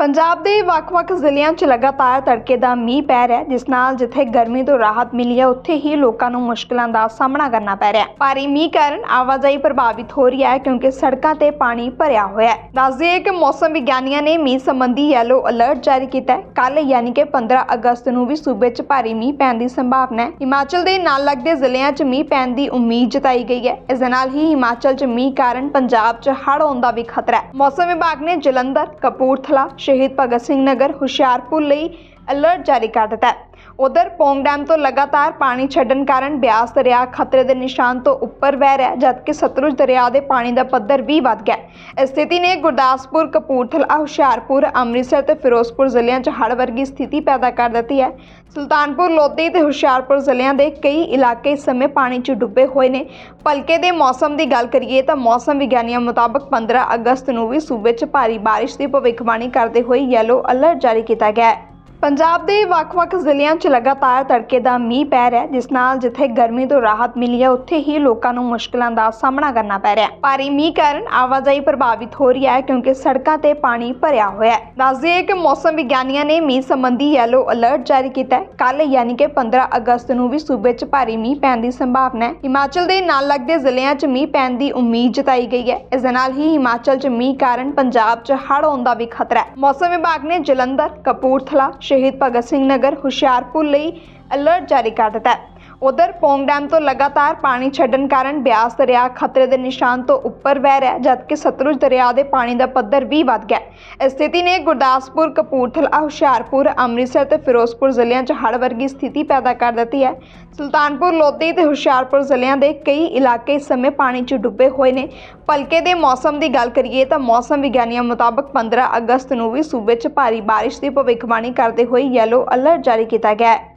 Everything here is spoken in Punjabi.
ਪੰਜਾਬ ਦੇ ਵੱਖ-ਵੱਖ ਜ਼ਿਲ੍ਹਿਆਂ 'ਚ ਲਗਾਤਾਰ ਤੜਕੇ ਦਾ ਮੀਂਹ ਪੈ ਰਿਹਾ ਹੈ, ਜਿਸ ਨਾਲ ਜਿੱਥੇ ਗਰਮੀ ਤੋਂ ਰਾਹਤ ਮਿਲੀ ਹੈ, ਉੱਥੇ ਹੀ ਲੋਕਾਂ ਨੂੰ ਮੁਸ਼ਕਲਾਂ ਦਾ ਸਾਹਮਣਾ ਕਰਨਾ ਪੈ ਰਿਹਾ ਹੈ। ਭਾਰੀ ਮੀਂਹ ਕਾਰਨ ਆਵਾਜਾਈ ਪ੍ਰਭਾਵਿਤ ਹੋ ਰਹੀ ਹੈ ਕਿਉਂਕਿ ਸੜਕਾਂ ਤੇ ਪਾਣੀ ਭਰਿਆ ਹੋਇਆ ਹੈ। ਦੱਸ ਦਈਏ ਕਿ ਮੌਸਮ ਵਿਗਿਆਨੀਆਂ ਨੇ ਮੀਂਹ ਸੰਬੰਧੀ ਯੈਲੋ ਅਲਰਟ ਜਾਰੀ ਕੀਤਾ ਹੈ। ਕੱਲ ਯਾਨੀ ਕਿ 15 ਅਗਸਤ ਨੂੰ ਵੀ ਸੂਬੇ 'ਚ ਭਾਰੀ ਮੀਂਹ ਪੈਣ ਦੀ ਸੰਭਾਵਨਾ ਹੈ। ਹਿਮਾਚਲ ਦੇ ਨਾਲ ਲੱਗਦੇ ਜ਼ਿਲ੍ਹਿਆਂ 'ਚ ਮੀਂਹ ਪੈਣ ਦੀ ਉਮੀਦ ਜਤਾਈ ਗਈ ਹੈ। ਇਸ ਦੇ ਨਾਲ ਹੀ ਹਿਮਾਚਲ 'ਚ ਮੀਂਹ ਕਾਰਨ ਪੰਜਾਬ 'ਚ ਹੜ੍ਹ ਆਉਣ ਦਾ ਵੀ ਖਤਰਾ ਹੈ। ਮੌਸਮ ਵਿਭਾਗ ਨੇ ਜਲੰਧਰ, ਕਪੂਰਥਲਾ ਸ਼ਹੀਦ ਭਗਤ ਸਿੰਘ ਨਗਰ ਹੁਸ਼ਿਆਰਪੁਰ ਲਈ ਅਲਰਟ ਜਾਰੀ ਕਰ ਦਿੱਤਾ ਹੈ। ਉਧਰ ਪੌਂਗ ਡੈਮ ਤੋਂ ਲਗਾਤਾਰ ਪਾਣੀ ਛੱਡਣ ਕਾਰਨ ਬਿਆਸ ਦਰਿਆ ਖਤਰੇ ਦੇ ਨਿਸ਼ਾਨ ਤੋਂ ਉੱਪਰ ਵਹਿ ਰਿਹਾ ਜਦਕਿ ਸਤਲੁਜ ਦਰਿਆ ਦੇ ਪਾਣੀ ਦਾ ਪੱਧਰ ਵੀ ਵੱਧ ਗਿਆ ਇਸ ਸਥਿਤੀ ਨੇ ਗੁਰਦਾਸਪੁਰ, ਕਪੂਰਥਲਾ, ਹੁਸ਼ਿਆਰਪੁਰ, ਅੰਮ੍ਰਿਤਸਰ ਤੇ ਫਿਰੋਜ਼ਪੁਰ ਜ਼ਿਲ੍ਹਿਆਂ 'ਚ ਹੜ੍ਹ ਵਰਗੀ ਸਥਿਤੀ ਪੈਦਾ ਕਰ ਦਿੱਤੀ ਹੈ। ਸੁਲਤਾਨਪੁਰ, ਲੋਧੀ ਤੇ ਹੁਸ਼ਿਆਰਪੁਰ ਜ਼ਿਲ੍ਹਿਆਂ ਦੇ ਕਈ ਇਲਾਕੇ ਇਸ ਸਮੇਂ ਪਾਣੀ 'ਚ ਡੁੱਬੇ ਹੋਏ ਨੇ। ਭਲਕੇ ਦੇ ਮੌਸਮ ਦੀ ਗੱਲ ਕਰੀਏ ਤਾਂ ਮੌਸਮ ਵਿਗਿਆਨੀਆਂ ਮੁਤਾਬਕ 15 ਅਗਸਤ ਨੂੰ ਵੀ ਸੂਬੇ 'ਚ ਭਾਰੀ ਬਾਰਿਸ਼ ਦੀ ਭਵਿੱਖਬਾਣੀ ਕਰਦੇ ਹੋਏ ਯੈਲੋ ਅਲਰਟ ਜਾਰੀ ਕੀਤਾ ਗਿਆ ਹੈ। ਪੰਜਾਬ ਦੇ ਵੱਖ-ਵੱਖ ਜ਼ਿਲ੍ਹਿਆਂ 'ਚ ਲਗਾਤਾਰ ਤੜਕੇ ਦਾ ਮੀਂਹ ਪੈ ਰਿਹਾ ਹੈ, ਜਿਸ ਨਾਲ ਜਿੱਥੇ ਗਰਮੀ ਤੋਂ ਰਾਹਤ ਮਿਲੀ ਹੈ, ਉੱਥੇ ਹੀ ਲੋਕਾਂ ਨੂੰ ਮੁਸ਼ਕਲਾਂ ਦਾ ਸਾਹਮਣਾ ਕਰਨਾ ਪੈ ਰਿਹਾ ਹੈ। ਭਾਰੀ ਮੀਂਹ ਕਾਰਨ ਆਵਾਜਾਈ ਪ੍ਰਭਾਵਿਤ ਹੋ ਰਹੀ ਹੈ ਕਿਉਂਕਿ ਸੜਕਾਂ ਤੇ ਪਾਣੀ ਭਰਿਆ ਹੋਇਆ ਹੈ। ਦੱਸ ਦਈਏ ਕਿ ਮੌਸਮ ਵਿਗਿਆਨੀਆਂ ਨੇ ਮੀਂਹ ਸੰਬੰਧੀ ਯੈਲੋ ਅਲਰਟ ਜਾਰੀ ਕੀਤਾ ਹੈ। ਕੱਲ ਯਾਨੀ ਕਿ 15 ਅਗਸਤ ਨੂੰ ਵੀ ਸੂਬੇ 'ਚ ਭਾਰੀ ਮੀਂਹ ਪੈਣ ਦੀ ਸੰਭਾਵਨਾ ਹੈ। ਹਿਮਾਚਲ ਦੇ ਨਾਲ ਲੱਗਦੇ ਜ਼ਿਲ੍ਹਿਆਂ 'ਚ ਮੀਂਹ ਪੈਣ ਦੀ ਉਮੀਦ ਜਤਾਈ ਗਈ ਹੈ। ਇਸ ਦੇ ਨਾਲ ਹੀ ਹਿਮਾਚਲ 'ਚ ਮੀਂਹ ਕਾਰਨ ਪੰਜਾਬ 'ਚ ਹੜ੍ਹ ਆਉਣ ਦਾ ਵੀ ਖਤਰਾ ਹੈ। ਮੌਸਮ ਵਿਭਾਗ ਨੇ ਜਲੰਧਰ, ਕਪੂਰਥਲਾ ਸ਼ਹੀਦ ਭਗਤ ਸਿੰਘ ਨਗਰ ਹੁਸ਼ਿਆਰਪੁਰ ਲਈ ਅਲਰਟ ਜਾਰੀ ਕਰ ਦਿੱਤਾ ਹੈ। ਉਧਰ ਪੌਂਗ ਡੈਮ ਤੋਂ ਲਗਾਤਾਰ ਪਾਣੀ ਛੱਡਣ ਕਾਰਨ ਬਿਆਸ ਦਰਿਆ ਖਤਰੇ ਦੇ ਨਿਸ਼ਾਨ ਤੋਂ ਉੱਪਰ ਵਹਿ ਰਿਹਾ ਜਦਕਿ ਸਤਲੁਜ ਦਰਿਆ ਦੇ ਪਾਣੀ ਦਾ ਪੱਧਰ ਵੀ ਵੱਧ ਗਿਆ ਇਸ ਸਥਿਤੀ ਨੇ ਗੁਰਦਾਸਪੁਰ, ਕਪੂਰਥਲਾ, ਹੁਸ਼ਿਆਰਪੁਰ, ਅੰਮ੍ਰਿਤਸਰ ਤੇ ਫਿਰੋਜ਼ਪੁਰ ਜ਼ਿਲ੍ਹਿਆਂ 'ਚ ਹੜ੍ਹ ਵਰਗੀ ਸਥਿਤੀ ਪੈਦਾ ਕਰ ਦਿੱਤੀ ਹੈ। ਸੁਲਤਾਨਪੁਰ, ਲੋਧੀ ਤੇ ਹੁਸ਼ਿਆਰਪੁਰ ਜ਼ਿਲ੍ਹਿਆਂ ਦੇ ਕਈ ਇਲਾਕੇ ਇਸ ਸਮੇਂ ਪਾਣੀ 'ਚ ਡੁੱਬੇ ਹੋਏ ਨੇ। ਭਲਕੇ ਦੇ ਮੌਸਮ ਦੀ ਗੱਲ ਕਰੀਏ ਤਾਂ ਮੌਸਮ ਵਿਗਿਆਨੀਆਂ ਮੁਤਾਬਕ 15 ਅਗਸਤ ਨੂੰ ਵੀ ਸੂਬੇ 'ਚ ਭਾਰੀ ਬਾਰਿਸ਼ ਦੀ ਭਵਿੱਖਬਾਣੀ ਕਰਦੇ ਹੋਏ ਯੈਲੋ ਅਲਰਟ ਜਾਰੀ ਕੀਤਾ ਗਿਆ ਹੈ।